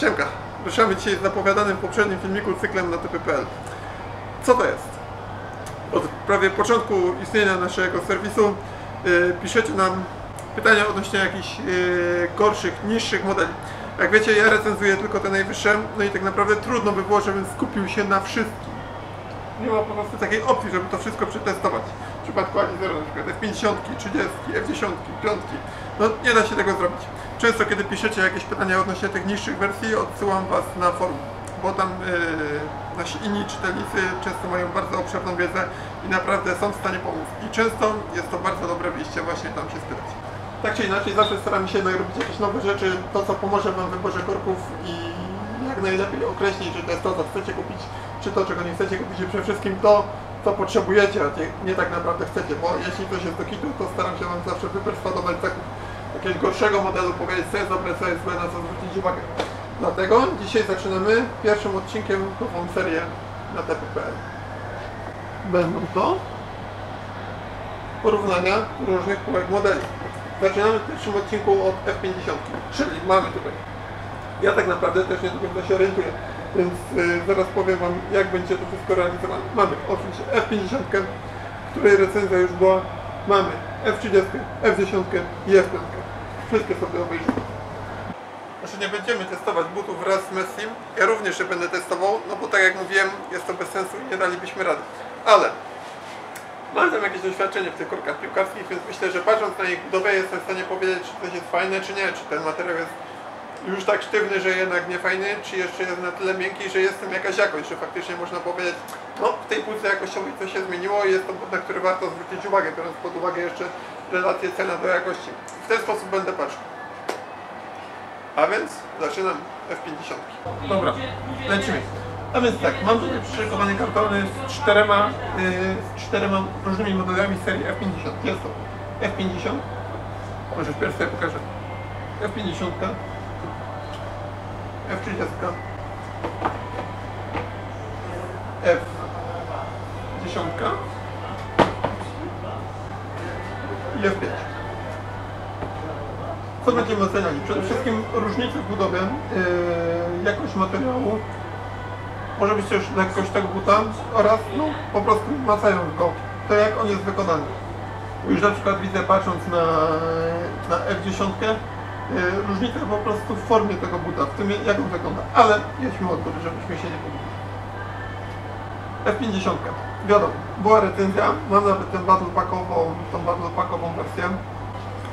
Siemka, ruszamy dzisiaj z zapowiadanym w poprzednim filmiku cyklem na typy.pl. Co to jest? Od prawie początku istnienia naszego serwisu yy, piszecie nam pytania odnośnie jakichś yy, gorszych, niższych modeli. Jak wiecie, ja recenzuję tylko te najwyższe, no i tak naprawdę trudno by było, żebym skupił się na wszystkim. Nie ma po prostu takiej opcji, żeby to wszystko przetestować. W przypadku Ali Zero na przykład F50, 30, F10, 5. No nie da się tego zrobić. Często kiedy piszecie jakieś pytania odnośnie tych niższych wersji, odsyłam Was na forum, bo tam yy, nasi inni czytelnicy często mają bardzo obszerną wiedzę i naprawdę są w stanie pomóc. I często jest to bardzo dobre wyjście właśnie tam się spytać. Tak czy inaczej zawsze staramy się robić jakieś nowe rzeczy, to co pomoże Wam w wyborze korków i jak najlepiej określić, czy to jest to, co chcecie kupić, czy to, czego nie chcecie kupić i przede wszystkim to, co potrzebujecie, a nie tak naprawdę chcecie, bo jeśli coś jest do kitu, to staram się Wam zawsze wyperswadować zakup jakiegoś gorszego modelu, powiedzieć co jest dobre, co jest złe, na co zwrócić uwagę. Dlatego dzisiaj zaczynamy pierwszym odcinkiem nową serię na TPPL. Będą to porównania różnych półek modeli. Zaczynamy w pierwszym odcinku od F50, czyli mamy tutaj. Ja tak naprawdę też nie do końca się orientuję, więc yy, zaraz powiem Wam jak będzie to wszystko realizowane. Mamy oczywiście F50, której recenzja już była. Mamy F30, F10 i F5. Wszystkie sobie obejrzymy. Znaczy nie będziemy testować butów wraz z Messim. Ja również je będę testował, no bo tak jak mówiłem, jest to bez sensu i nie dalibyśmy rady. Ale mam tam jakieś doświadczenie w tych korkach piłkarskich, więc myślę, że patrząc na ich budowę jestem w stanie powiedzieć, czy coś jest fajne, czy nie, czy ten materiał jest już tak sztywny, że jednak nie fajny, czy jeszcze jest na tyle miękki, że jest tam jakaś jakość, że faktycznie można powiedzieć, no w tej półce jakościowej coś się zmieniło i jest to but, na który warto zwrócić uwagę, biorąc pod uwagę jeszcze relację cena do jakości. W ten sposób będę patrzył. A więc zaczynam F50. Dobra, lecimy. A więc tak, mam tutaj przyszykowane kartony z czterema, yy, z czterema różnymi modelami serii F50. Jest to F50, może wpierw sobie pokażę. F50, F30, F10 i F5. Co będziemy oceniali? Przede wszystkim różnice w budowie, yy, jakość materiału, może być też lekkość tego buta oraz no, po prostu macając go, to jak on jest wykonany. Już na przykład widzę patrząc na, na F10 yy, różnicę po prostu w formie tego buta, w tym jak on wygląda, ale jedźmy od góry, żebyśmy się nie pomylili. F50. Wiadomo, była recenzja, mam nawet tę bardzo pakową, tą bardzo pakową wersję.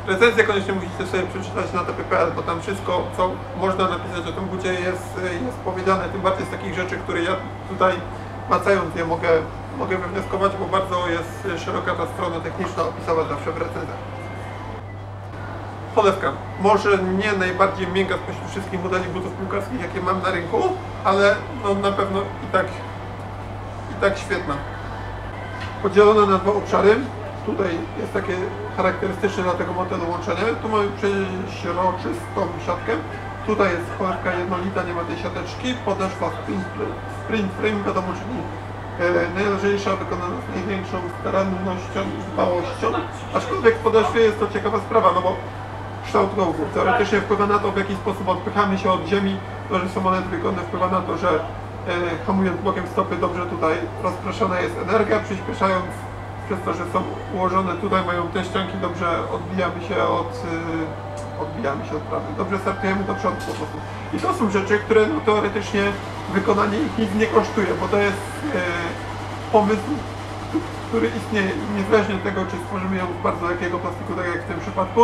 Recenzję koniecznie musicie sobie przeczytać na TPPL, bo tam wszystko, co można napisać o tym bucie jest, jest powiedziane, tym bardziej z takich rzeczy, które ja tutaj macając je mogę, mogę wywnioskować, bo bardzo jest szeroka ta strona techniczna opisała zawsze w recenzjach. Polewka. Może nie najbardziej miękka spośród wszystkich modeli butów piłkarskich, jakie mam na rynku, ale no, na pewno i tak, i tak świetna. Podzielone na dwa obszary. Tutaj jest takie charakterystyczne dla tego modelu łączenie. Tu mamy przeźroczystą siatkę. Tutaj jest polewka jednolita, nie ma tej siateczki. Podeszwa sprint, sprint frame, wiadomo, czyli e, najlżejsza, wykonana z największą starannością i dbałością. Aczkolwiek w podeszwie jest to ciekawa sprawa, no bo kształt rogu teoretycznie wpływa na to, w jaki sposób odpychamy się od ziemi. To, że są one wygodne, wpływa na to, że hamując blokiem stopy dobrze tutaj rozproszona jest energia, przyspieszając przez to, że są ułożone tutaj, mają te ścianki, dobrze odbijamy się od, y, odbijamy się od prawy, dobrze startujemy do przodu po prostu. I to są rzeczy, które no, teoretycznie wykonanie ich nic nie kosztuje, bo to jest e, pomysł, który istnieje niezależnie od tego, czy stworzymy ją z bardzo lekkiego plastiku, tak jak w tym przypadku,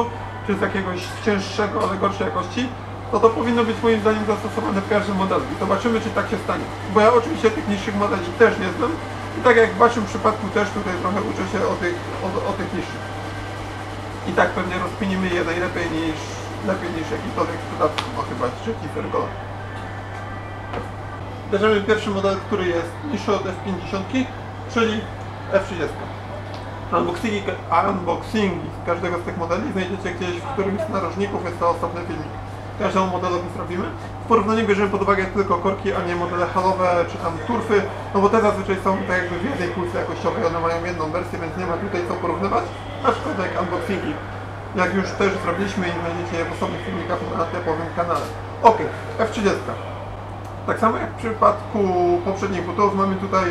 czy z jakiegoś cięższego, ale gorszej jakości, to to powinno być moim zdaniem zastosowane w każdym modelu. I zobaczymy, czy tak się stanie. Bo ja oczywiście tych niższych modeli też nie znam, i tak jak w Waszym przypadku też tutaj trochę uczę się o tych, o, o tych niższych. I tak pewnie rozpinimy je najlepiej niż, lepiej niż jakikolwiek sprzedawca, no chyba trzeci Fergola. Bierzemy pierwszy model, który jest niższy od F50, czyli F30. Unboxingi, unboxingi każdego z tych modeli znajdziecie gdzieś w którymś z narożników, jest to osobny filmik każdemu modelowi zrobimy. W porównaniu bierzemy pod uwagę tylko korki, a nie modele halowe czy tam turfy, no bo te zazwyczaj są tak jakby w jednej pulsie jakościowej, one mają jedną wersję, więc nie ma tutaj co porównywać, aczkolwiek unboxingi, jak już też zrobiliśmy i znajdziecie je w osobnych filmikach na typowym kanale. Ok, F30. Tak samo jak w przypadku poprzednich butów mamy tutaj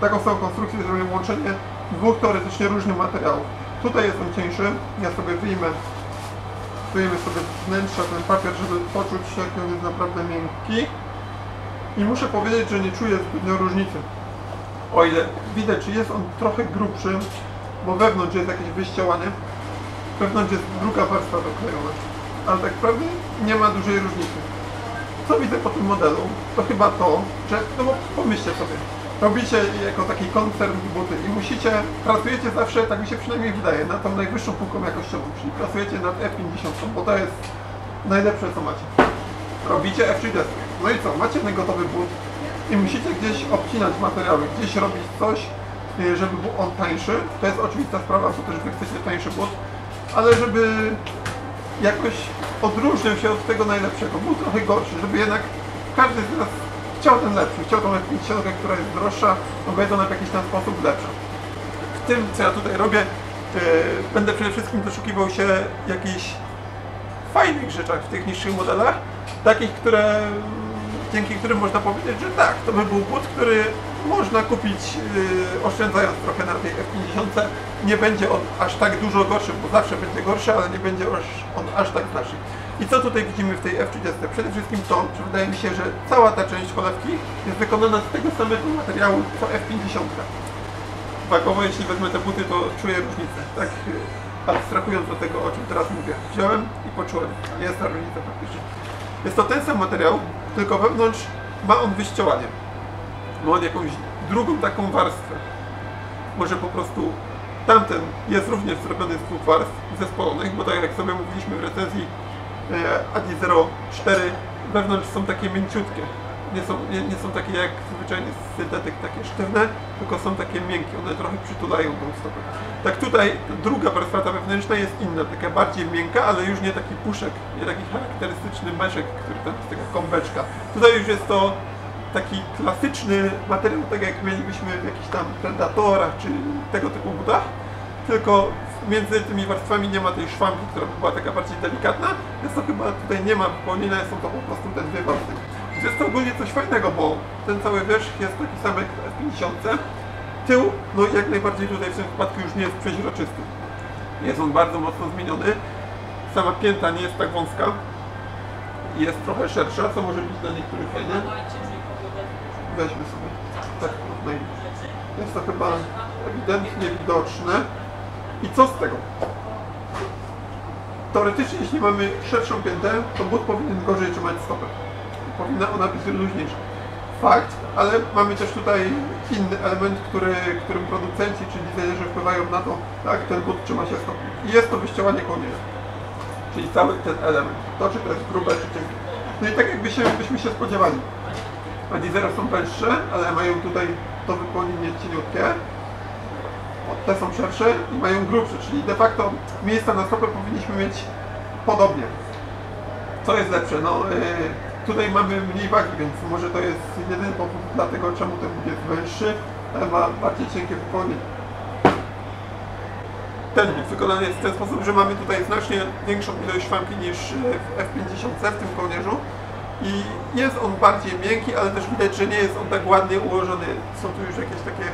taką samą konstrukcję, zrobimy łączenie dwóch teoretycznie różnych materiałów. Tutaj jest on cieńszy, ja sobie wyjmę, wyjmę sobie wnętrza ten papier, żeby poczuć jak on jest naprawdę miękki. I muszę powiedzieć, że nie czuję zbytnio różnicy. O ile widać, jest on trochę grubszy, bo wewnątrz jest jakieś wyściełanie, wewnątrz jest druga warstwa doklejona. Ale tak naprawdę nie ma dużej różnicy. Co widzę po tym modelu, to chyba to, że, no bo pomyślcie sobie, robicie jako taki koncern buty i musicie, pracujecie zawsze, tak mi się przynajmniej wydaje, nad tą najwyższą półką jakościową, czyli pracujecie nad F50, bo to jest najlepsze co macie. Robicie F30. No i co, macie ten gotowy but i musicie gdzieś obcinać materiały, gdzieś robić coś, y, żeby był on tańszy. To jest oczywista sprawa, bo też wy chcecie tańszy but, ale żeby jakoś odróżniał się od tego najlepszego. Był trochę gorszy, żeby jednak każdy z nas chciał ten lepszy, chciał tą F50, która jest droższa, no bo ona w jakiś tam sposób lepsza. W tym, co ja tutaj robię, yy, będę przede wszystkim doszukiwał się jakichś fajnych rzeczach w tych niższych modelach, takich, które dzięki którym można powiedzieć, że tak, to by był but, który można kupić yy, oszczędzając trochę na tej F50. Nie będzie on aż tak dużo gorszy, bo zawsze będzie gorszy, ale nie będzie on aż tak znaczny. I co tutaj widzimy w tej F30? Przede wszystkim to, że wydaje mi się, że cała ta część cholewki jest wykonana z tego samego materiału co F50. Wagowo, jeśli wezmę te buty, to czuję różnicę. Tak yy, abstrahując od tego, o czym teraz mówię. Wziąłem i poczułem. Jest ta różnica faktycznie. Jest to ten sam materiał, tylko wewnątrz ma on wyściołanie. Ma on jakąś drugą taką warstwę. Może po prostu tamten jest również zrobiony z dwóch warstw zespolonych, bo tak jak sobie mówiliśmy w recenzji e, Adi 04, wewnątrz są takie mięciutkie. Nie są, nie, nie są takie jak zwyczajnie syntetyk, takie sztywne, tylko są takie miękkie, one trochę przytulają tą stopę. Tak tutaj druga warstwa wewnętrzna jest inna, taka bardziej miękka, ale już nie taki puszek, nie taki charakterystyczny meszek, który tam jest taka kąbeczka. Tutaj już jest to taki klasyczny materiał, tak jak mielibyśmy w jakichś tam predatorach czy tego typu butach, tylko między tymi warstwami nie ma tej szwanki, która by była taka bardziej delikatna, więc to chyba tutaj nie ma wypełnienia, są to po prostu te dwie warstwy. Jest to ogólnie coś fajnego, bo ten cały wierzch jest taki sam jak w F50. Tył, no jak najbardziej tutaj w tym wypadku już nie jest przeźroczysty. Jest on bardzo mocno zmieniony. Sama pięta nie jest tak wąska. Jest trochę szersza, co może być dla niektórych fajne. Weźmy sobie. Tak, najbliżej. Jest to chyba ewidentnie widoczne. I co z tego? Teoretycznie, jeśli mamy szerszą piętę, to but powinien gorzej trzymać stopę powinna ona być luźniejsza. Fakt, ale mamy też tutaj inny element, który, którym producenci czy designerzy wpływają na to, tak, ten but trzyma się stopni. I jest to wyścielanie kołnierza. Czyli cały ten element. To, czy to jest grube, czy cienkie. No i tak jakby się, się spodziewali. Adizero są węższe, ale mają tutaj to wypełnienie cieniutkie. Te są szersze i mają grubsze, czyli de facto miejsca na stopę powinniśmy mieć podobnie. Co jest lepsze? No, yy, Tutaj mamy mniej wagi, więc może to jest jedyny powód dlatego, czemu ten but jest węższy, ale ma bardziej cienkie wypełnienie. Ten but wykonany jest w ten sposób, że mamy tutaj znacznie większą ilość szwanki niż w F50 w tym kołnierzu i jest on bardziej miękki, ale też widać, że nie jest on tak ładnie ułożony. Są tu już jakieś takie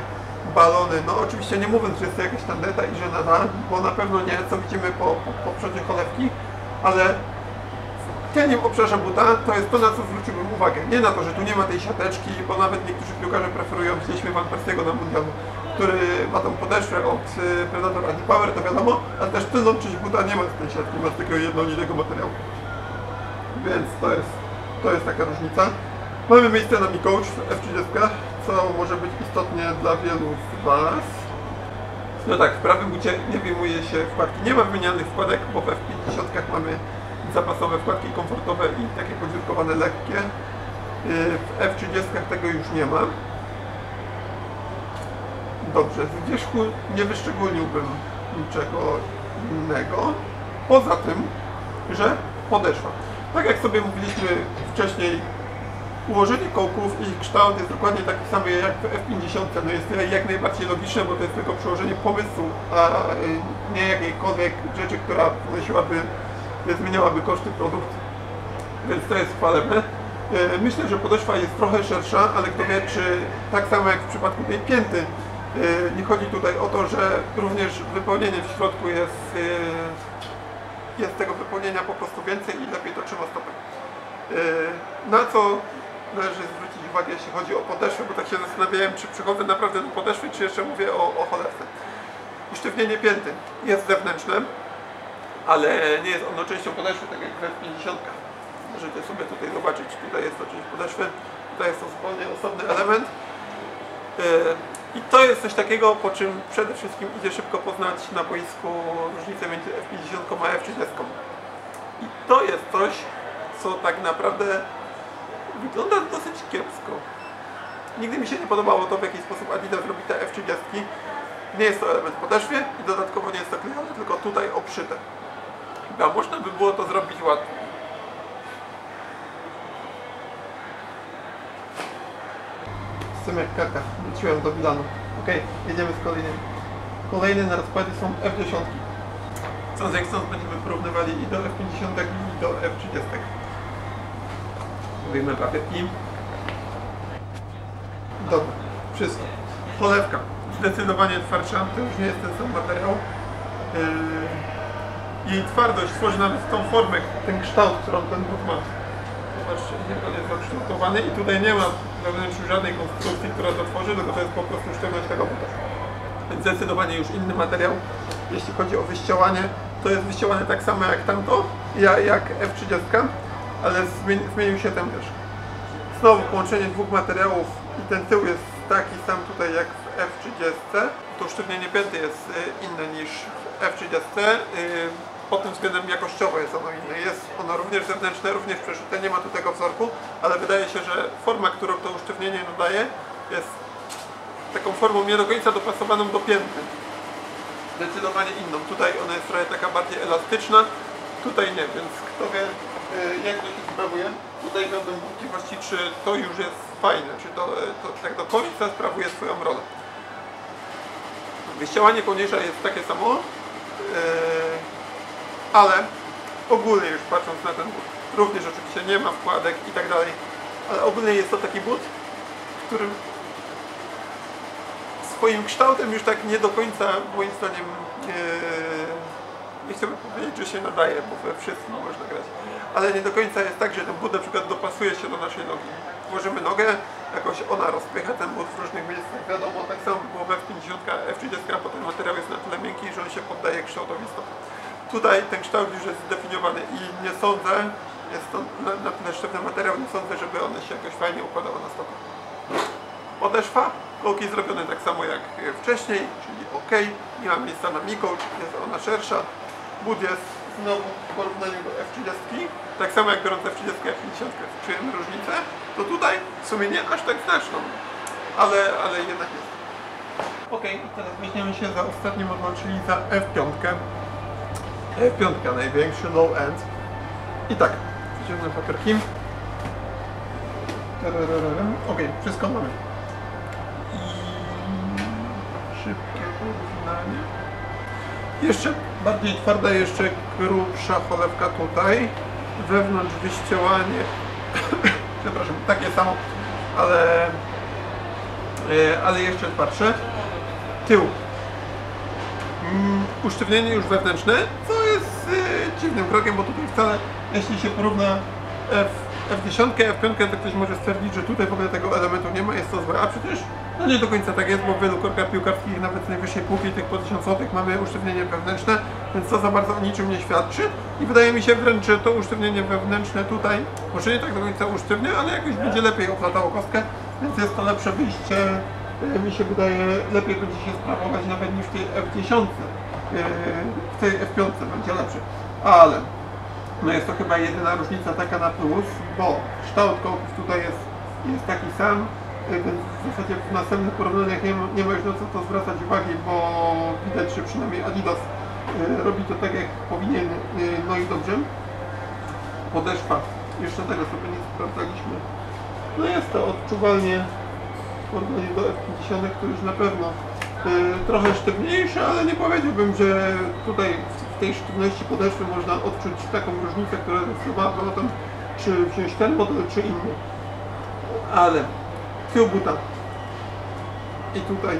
balony. No oczywiście nie mówiąc, że jest to jakaś tandeta i że nada, bo na pewno nie, co widzimy po, po, po cholewki, ale cieniem obszarze buta to jest to, na co zwróciłbym uwagę. Nie na to, że tu nie ma tej siateczki, bo nawet niektórzy piłkarze preferują, widzieliśmy Van Persiego na mundialu, który ma tą podeszwę od y, Predator Anti-Power, to wiadomo, ale też tylną część buta nie ma tej siatki, ma takiego jednolitego materiału. Więc to jest, to jest taka różnica. Mamy miejsce na Mi Coach w F30, co może być istotnie dla wielu z Was. No tak, w prawym bucie nie wyjmuje się wkładki. Nie ma wymienianych wkładek, bo w F50 mamy zapasowe wkładki komfortowe i takie podziurkowane lekkie. Y, w F30 tego już nie ma. Dobrze, z wierzchu nie wyszczególniłbym niczego innego. Poza tym, że podeszwa. Tak jak sobie mówiliśmy wcześniej, ułożenie kołków i ich kształt jest dokładnie taki sam jak w F50. No jest jak najbardziej logiczne, bo to jest tylko przełożenie pomysłu, a y, nie jakiejkolwiek rzeczy, która ponosiłaby zmieniałaby koszty produkcji. więc to jest chwalebne. E, Myślę, że podeszwa jest trochę szersza, ale kto wie, czy tak samo jak w przypadku tej pięty, e, nie chodzi tutaj o to, że również wypełnienie w środku jest, e, jest tego wypełnienia po prostu więcej i lepiej to trzyma stopę. Na co należy zwrócić uwagę, jeśli chodzi o podeszwę, bo tak się zastanawiałem, czy przychodzę naprawdę do podeszwy, czy jeszcze mówię o, o cholewce. Usztywnienie pięty jest zewnętrzne, ale nie jest ono częścią podeszwy, tak jak we 50. Możecie sobie tutaj zobaczyć, tutaj jest to część podeszwy, tutaj jest to zupełnie osobny element. Yy, I to jest coś takiego, po czym przede wszystkim idzie szybko poznać na boisku różnicę między F50 a F30. I to jest coś, co tak naprawdę wygląda dosyć kiepsko. Nigdy mi się nie podobało to, w jaki sposób Adidas robi te F30. Nie jest to element podeszwie i dodatkowo nie jest to klejone, tylko tutaj obszyte. Chyba można by było to zrobić łatwiej. Jestem jak kaka, wróciłem do Milanu. Ok, jedziemy z kolejnym. Kolejne na rozkładzie są F10. Chcąc jak chcąc będziemy porównywali i do F50 i do F30. Wyjmę papierki. Dobra, wszystko. Cholewka. Zdecydowanie twardsza, to już nie jest ten sam materiał. Yy, jej twardość tworzy nawet tą formę, ten kształt, którą ten but ma. Zobaczcie, jak on jest zakształtowany i tutaj nie ma żadnej konstrukcji, która to tworzy, tylko to jest po prostu sztywność tego buta. Więc zdecydowanie już inny materiał. Jeśli chodzi o wyścielanie, to jest wyścielane tak samo jak tamto, ja- jak F30, ale zmieni- zmienił się ten też. Znowu połączenie dwóch materiałów i ten tył jest taki sam tutaj jak w F30. To usztywnienie pięty jest y, inne niż w F30. y, Pod tym względem jakościowo jest ono inne. Jest ono również zewnętrzne, również przeszyte, nie ma tu tego wzorku, ale wydaje się, że forma, którą to usztywnienie nadaje jest taką formą nie do końca dopasowaną do pięty. Zdecydowanie inną. Tutaj ona jest trochę taka bardziej elastyczna, tutaj nie, więc kto wie jak to się sprawuje. Tutaj będą wątpliwości, czy to już jest fajne, czy to, y, to tak do końca sprawuje swoją rolę. Wyścielanie kołnierza jest takie samo, yy, ale ogólnie już patrząc na ten but, również oczywiście nie ma wkładek i tak dalej, ale ogólnie jest to taki but, w którym swoim kształtem już tak nie do końca moim zdaniem nie chciałbym powiedzieć, że się nadaje, bo we wszystkim można grać, ale nie do końca jest tak, że ten but na przykład dopasuje się do naszej nogi. Włożymy nogę, jakoś ona rozpycha ten but w różnych miejscach. Wiadomo, tak samo było w F50, F30, bo ten materiał jest na tyle miękki, że on się poddaje kształtowi stopy. Tutaj ten kształt już jest zdefiniowany i nie sądzę, jest to na, na tyle sztywny materiał, nie sądzę, żeby one się jakoś fajnie układały na stopę. Podeszwa, kolki zrobione tak samo jak wcześniej, czyli ok, nie ma miejsca na mikol, jest ona szersza. But jest znowu w porównaniu do F30, tak samo jak biorąc F30 i F50 czujemy różnicę, to tutaj w sumie nie aż tak znaczną, ale, ale jednak jest. Ok, teraz weźmiemy się za ostatni model, czyli za F5. F5 największy low end. I tak, wyciągnę papierki. Ok, wszystko mamy. I szybkie porównanie. Jeszcze bardziej twarda, jeszcze grubsza cholewka tutaj. Wewnątrz wyścielanie, przepraszam, takie samo, ale, e, ale jeszcze twardsze. Tył. Mm, usztywnienie już wewnętrzne, co jest e, dziwnym krokiem, bo tutaj wcale, jeśli się porówna F, F10, F5, to ktoś może stwierdzić, że tutaj w ogóle tego elementu nie ma, jest to złe, a przecież no nie do końca tak jest, bo w wielu korkach piłkarskich, nawet z najwyższej półki, tych po 1000 zł, mamy usztywnienie wewnętrzne, więc to za bardzo o niczym nie świadczy. I wydaje mi się wręcz, że to usztywnienie wewnętrzne tutaj, może nie tak do końca usztywnia, ale jakoś będzie lepiej oplatało kostkę, więc jest to lepsze wyjście, e, mi się wydaje, lepiej będzie się sprawować nawet niż w tej F10, e, w tej F5 będzie lepszy, ale no jest to chyba jedyna różnica taka na plus, bo kształt kołków tutaj jest, jest taki sam, y, więc w zasadzie w następnych porównaniach nie nie ma już na co to zwracać uwagi, bo widać, że przynajmniej Adidas y, robi to tak jak powinien, y, no i dobrze. Podeszwa, jeszcze tego sobie nie sprawdzaliśmy. No jest to odczuwalnie w porównaniu do F50, który już na pewno trochę sztywniejszy, ale nie powiedziałbym, że tutaj tej sztywności podeszwy można odczuć taką różnicę, która decydowała o tym, czy wziąć ten model, czy inny. Ale tył buta i tutaj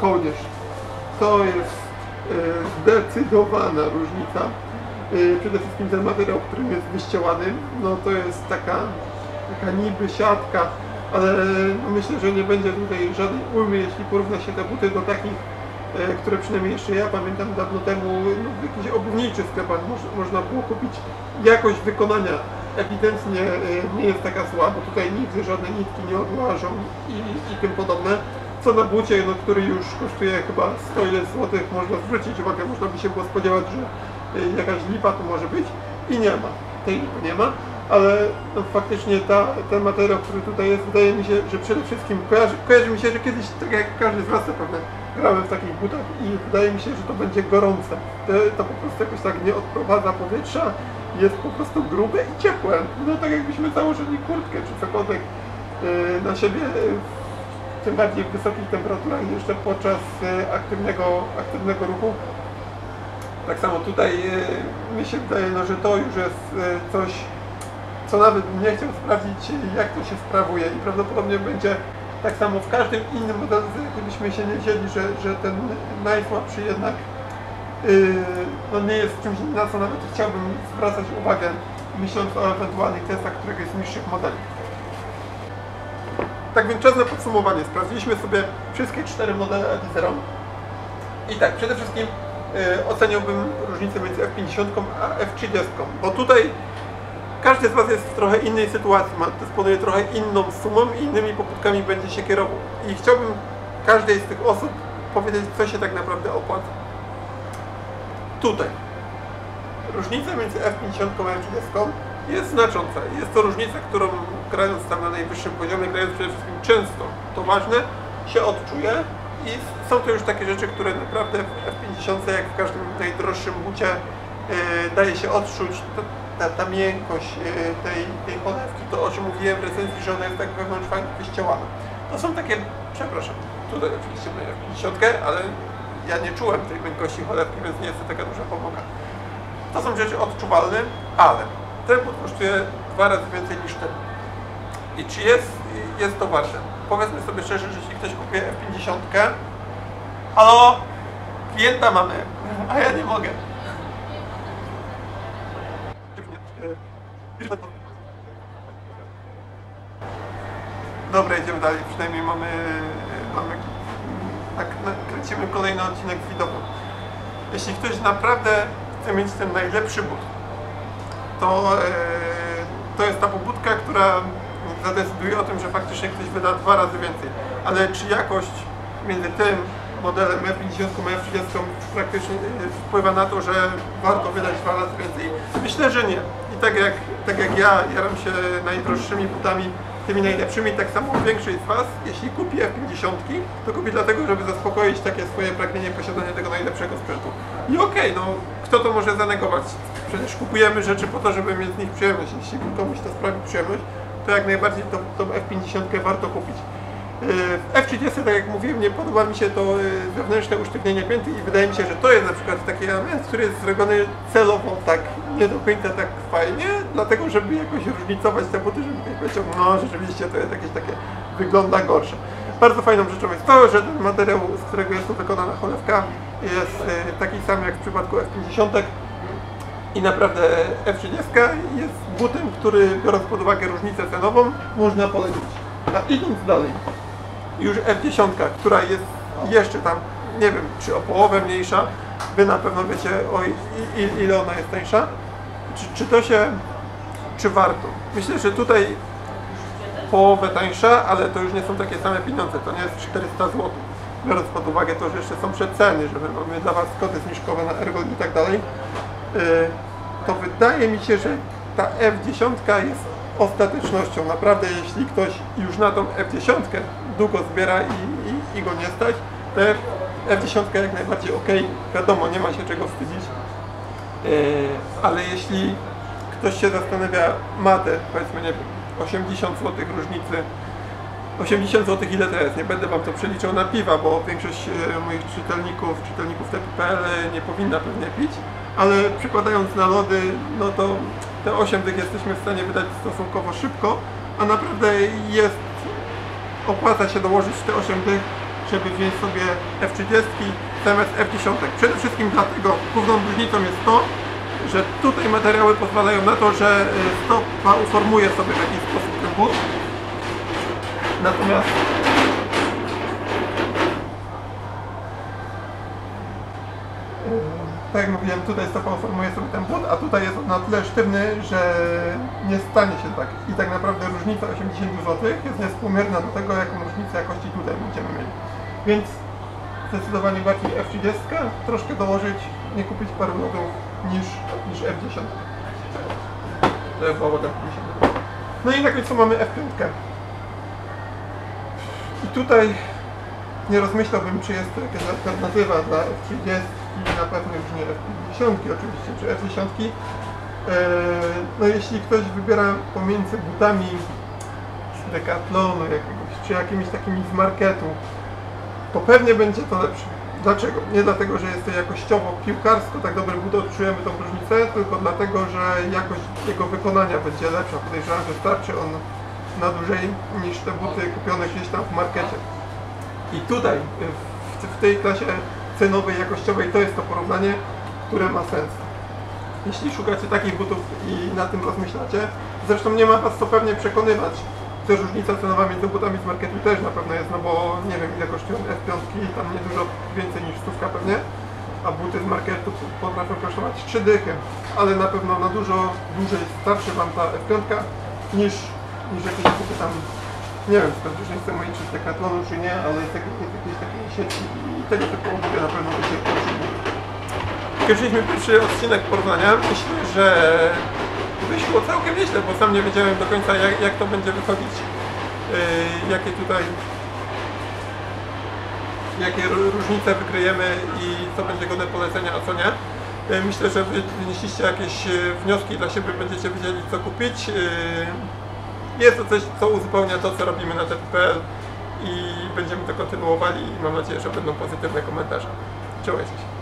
kołnierz. To jest e, zdecydowana różnica. E, Przede wszystkim ten materiał, którym jest wyścielany, no to jest taka, taka niby siatka, ale myślę, że nie będzie tutaj żadnej ujmy, jeśli porówna się te buty do takich, które przynajmniej jeszcze ja pamiętam dawno temu no, w jakichś obuwniczych sklepach moż- można było kupić. Jakość wykonania ewidentnie e, nie jest taka zła, bo tutaj nigdy żadne nitki nie odłażą i, i tym podobne. Co na bucie, no, który już kosztuje chyba 100 ile złotych, można zwrócić uwagę, można by się było spodziewać, że e, jakaś lipa tu może być i nie ma. Tej lipy nie ma, ale no, faktycznie ta, ten materiał, który tutaj jest, wydaje mi się, że przede wszystkim kojarzy, kojarzy mi się, że kiedyś, tak jak każdy z Was zapewne, grałem w takich butach i wydaje mi się, że to będzie gorące. To, po prostu jakoś tak nie odprowadza powietrza, jest po prostu grube i ciepłe. No tak jakbyśmy założyli kurtkę czy cokolwiek yy, na siebie, yy, tym bardziej w wysokich temperaturach jeszcze podczas yy, aktywnego, aktywnego ruchu. Tak samo tutaj mi się wydaje, no, że to już jest coś, co nawet nie chciał sprawdzić, jak to się sprawuje i prawdopodobnie będzie tak samo w każdym innym modelu, gdybyśmy się nie wzięli, że, że ten najsłabszy jednak yy, no nie jest czymś, na co nawet chciałbym zwracać uwagę, myśląc o ewentualnych testach któregoś z niższych modeli. Tak więc czas na podsumowanie. Sprawdziliśmy sobie wszystkie cztery modele Edizero. I tak, przede wszystkim yy, oceniałbym różnicę między F50 a F30, bo tutaj każdy z Was jest w trochę innej sytuacji, ma, dysponuje trochę inną sumą i innymi popytkami będzie się kierował. I chciałbym każdej z tych osób powiedzieć, co się tak naprawdę opłaca. Tutaj. Różnica między F50 a F30 jest znacząca. Jest to różnica, którą grając tam na najwyższym poziomie, grając przede wszystkim często, to ważne, się odczuje i są to już takie rzeczy, które naprawdę w F50, jak w każdym najdroższym bucie, yy, daje się odczuć. Ta, ta miękkość yy, tej, tej cholewki, to o czym mówiłem w recenzji, że ona jest tak wewnątrz fajnie wyścielana. To są takie, przepraszam, tutaj oczywiście na F50, ale ja nie czułem tej miękkości cholewki, więc nie jest to taka duża pomoga. To są rzeczy odczuwalne, ale ten but kosztuje dwa razy więcej niż ten. I czy jest, jest to warte? Powiedzmy sobie szczerze, że jeśli ktoś kupuje F50, halo, klienta mamy, a ja nie mogę. Dobra, idziemy dalej, przynajmniej mamy, mamy tak, kręcimy kolejny odcinek widowy. Jeśli ktoś naprawdę chce mieć ten najlepszy but, to, e, to jest ta pobudka, która zadecyduje o tym, że faktycznie ktoś wyda dwa razy więcej. Ale czy jakość między tym modelem F50 a F30 praktycznie e, wpływa na to, że warto wydać dwa razy więcej? Myślę, że nie. I tak jak, tak jak ja jaram się najdroższymi butami, tymi najlepszymi, tak samo większość z Was, jeśli kupi F50, to kupi dlatego, żeby zaspokoić takie swoje pragnienie posiadania tego najlepszego sprzętu. I okej, no kto to może zanegować? Przecież kupujemy rzeczy po to, żeby mieć z nich przyjemność. Jeśli komuś to sprawi przyjemność, to jak najbardziej tą, tą F50 warto kupić. W F30, tak jak mówiłem, nie podoba mi się to yy, wewnętrzne usztywnienie pięty i wydaje mi się, że to jest na przykład taki element, który jest zrobiony celowo tak nie do końca tak fajnie, dlatego żeby jakoś różnicować te buty, żeby powiedział, no rzeczywiście to jest jakieś takie, wygląda gorsze. Bardzo fajną rzeczą jest to, że ten materiał, z którego jest tu wykonana cholewka jest yy, taki sam jak w przypadku F50 i naprawdę F30 jest butem, który biorąc pod uwagę różnicę cenową, można polecić. A idąc dalej, już F10, która jest jeszcze tam, nie wiem, czy o połowę mniejsza, Wy na pewno wiecie, o ile ona jest tańsza. Czy, czy to się, czy warto? Myślę, że tutaj połowę tańsza, ale to już nie są takie same pieniądze, to nie jest 400 zł. Biorąc pod uwagę to, że jeszcze są przeceny, że my mamy dla Was kody zniżkowe na Ergo i tak dalej, yy, to wydaje mi się, że ta F10 jest ostatecznością. Naprawdę, jeśli ktoś już na tą F10 długo zbiera i, i, i go nie stać, to F10 jak najbardziej ok, wiadomo, nie ma się czego wstydzić. Yy, ale jeśli ktoś się zastanawia, ma te powiedzmy nie wiem, 80 zł różnicy 80 zł ile to jest? Nie będę Wam to przeliczał na piwa, bo większość e, moich czytelników, czytelników TPL nie powinna pewnie pić, ale przykładając na lody, no to te 8 dych jesteśmy w stanie wydać stosunkowo szybko, a naprawdę jest, opłaca się dołożyć te 8 dych, żeby wziąć sobie F30 zamiast F10. Przede wszystkim dlatego główną różnicą jest to, że tutaj materiały pozwalają na to, że y, stopa uformuje sobie w jakiś sposób ten but. Natomiast tak jak mówiłem, tutaj stopa uformuje sobie ten but, a tutaj jest na tyle sztywny, że nie stanie się tak. I tak naprawdę różnica 80 zł jest niespółmierna do tego, jaką różnicę jakości tutaj będziemy mieli. Więc zdecydowanie bardziej F30, troszkę dołożyć, nie kupić paru lodów niż, niż F10. To jest woda F50. No i na końcu mamy F5. I tutaj nie rozmyślałbym, czy jest to jakaś alternatywa dla F30 i na pewno już nie F50 oczywiście, czy F10. Eee, No jeśli ktoś wybiera pomiędzy butami z Decathlonu jakiegoś, czy jakimiś takimi z marketu, to pewnie będzie to lepsze. Dlaczego? Nie dlatego, że jest to jakościowo piłkarsko tak dobry but, odczujemy tą różnicę, tylko dlatego, że jakość jego wykonania będzie lepsza. Podejrzewam, że starczy on na dłużej niż te buty kupione gdzieś tam w markecie. I tutaj, w, tej klasie cenowej, jakościowej, to jest to porównanie, które ma sens. Jeśli szukacie takich butów i na tym rozmyślacie, zresztą nie ma Was co pewnie przekonywać, też różnica cenowa między butami z marketu też na pewno jest, no bo nie wiem ile kosztują F5, tam nie dużo więcej niż stówka pewnie, a buty z marketu potrafią kosztować 3 dychy, ale na pewno na dużo dłużej starczy Wam ta F5 niż, niż jakieś buty tam, nie wiem, sprawdzić, nie chcę mówić czy z czy nie, ale jest jakieś, jest jakieś takiej sieci i tego typu buty na pewno potrzebne. Skończyliśmy pierwszy odcinek porównania. Myślę, że wyszło całkiem nieźle, bo sam nie wiedziałem do końca jak, jak to będzie wychodzić. Yy, jakie tutaj jakie ró- różnice wykryjemy i co będzie godne polecenia, a co nie. Yy, Myślę, że wy wynieśliście jakieś yy, wnioski dla siebie, będziecie wiedzieli co kupić. Yy, Jest to coś, co uzupełnia to, co robimy na TPL i będziemy to kontynuowali i mam nadzieję, że będą pozytywne komentarze. Cześć!